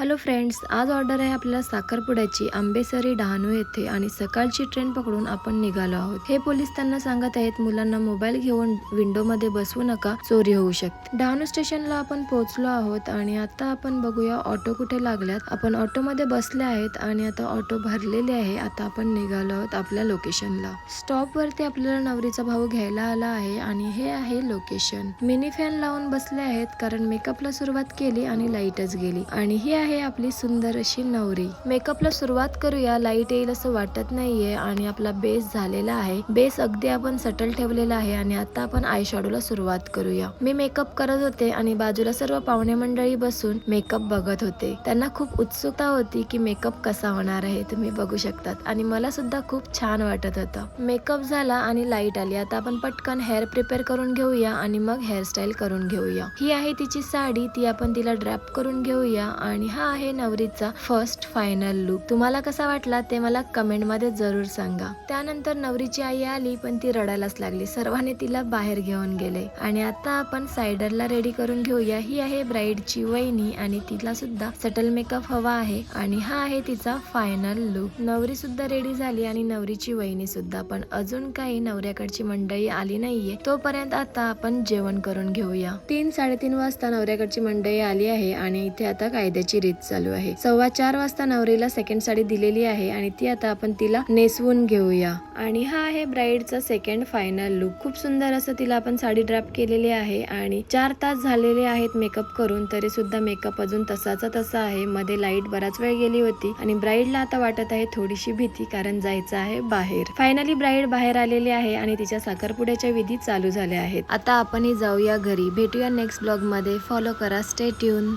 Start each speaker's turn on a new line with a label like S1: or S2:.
S1: Hello friends आज order आहे आपल्याला साखरपुड्याची आंबेसरी डहाणू येथे आणि सकाळची ट्रेन पकडून आपण निघालो आहोत. हे पोलीस त्यांना सांगत आहेत मुलांना मोबाईल घेऊन विंडो मध्ये बसवू नका चोरी होऊ शकते. डहाणू स्टेशनला आपण पोहोचलो आहोत आणि आता आपण बघूया ऑटो कुठे लागल्यात. आपण ऑटो मध्ये बसले आहेत आणि आता ऑटो भरलेले आहे. आता आपण निघालो आहोत आपल्या लोकेशनला. स्टॉप वरती आपल्याला नवरीचा भाऊ घ्यायला आला आहे आणि हे आहे लोकेशन. मिनी फॅन लावून बसले आहेत कारण मेकअपला सुरुवात केली आणि लाईटच गेली. आणि ही आहे आपली सुंदर अशी नवरी. मेकअपला सुरुवात करूया. लाइट येईल असं वाटत नाहीये आणि आपला बेस झालेला आहे. बेस अगदी आपण सटल ठेवलेला आहे आणि आता आपण आय शॅडोला सुरुवात करूया. मी मेकअप करत होते आणि बाजूला सर्व पाहुणे मंडळी बसून मेकअप बघत होते. त्यांना खूप उत्सुकता होती की मेकअप कसा होणार आहे तुम्ही बघू शकतात आणि मला सुद्धा खूप छान वाटत होतं. मेकअप झाला आणि लाइट आली. आता आपण पटकन हेअर प्रिपेअर करून घेऊया आणि मग हेअरस्टाईल करून घेऊया. ही आहे तिची साडी. ती आपण तिला ड्रॅप करून घेऊया आणि हा हा आहे नवरीचा फर्स्ट फायनल लुक तुम्हाला कसा वाटला ते मला कमेंटमध्ये जरूर सांगा. त्यानंतर नवरीची आई आली पण ती रडायलाच लागली. सर्वांनी तिला बाहेर घेऊन गेले. आणि आता आपण सायडरला रेडी करून घेऊया. ही आहे ब्राईडची वहिनी आणि तिला सुद्धा सटल मेकअप हवा आहे आणि हा आहे तिचा फायनल लुक नवरी सुद्धा रेडी झाली आणि नवरीची वहिनी सुद्धा. पण अजून काही नवऱ्याकडची मंडळी आली नाहीये. तोपर्यंत आता आपण जेवण करून घेऊया. तीन साडेतीन वाजता नवऱ्याकडची मंडळी आली आहे आणि इथे आता कायद्याची रीत चालू आहे. सव्वा चार वाजता नवरीला सेकंड साडी दिलेली आहे आणि ती आता आपण तिला नेसवून घेऊया. आणि हा आहे ब्राईडचा सेकंड फायनल लुक खूप सुंदर असं तिला आपण साडी ड्रॅप केलेली आहे आणि चार तास झालेले आहेत मेकअप करून तरी सुद्धा मेकअप अजून तसाचा तसा आहे. मध्ये लाइट बराच वेळ गेली होती आणि ब्राईडला आता वाटत आहे थोडीशी भीती कारण जायचं आहे बाहेर. फायनली ब्राईड बाहेर आलेली आहे आणि तिच्या साखरपुड्याच्या विधी चालू झाल्या आहेत. आता आपणही जाऊया घरी. भेटूया नेक्स्ट ब्लॉगमध्ये. फॉलो करा. Stay tune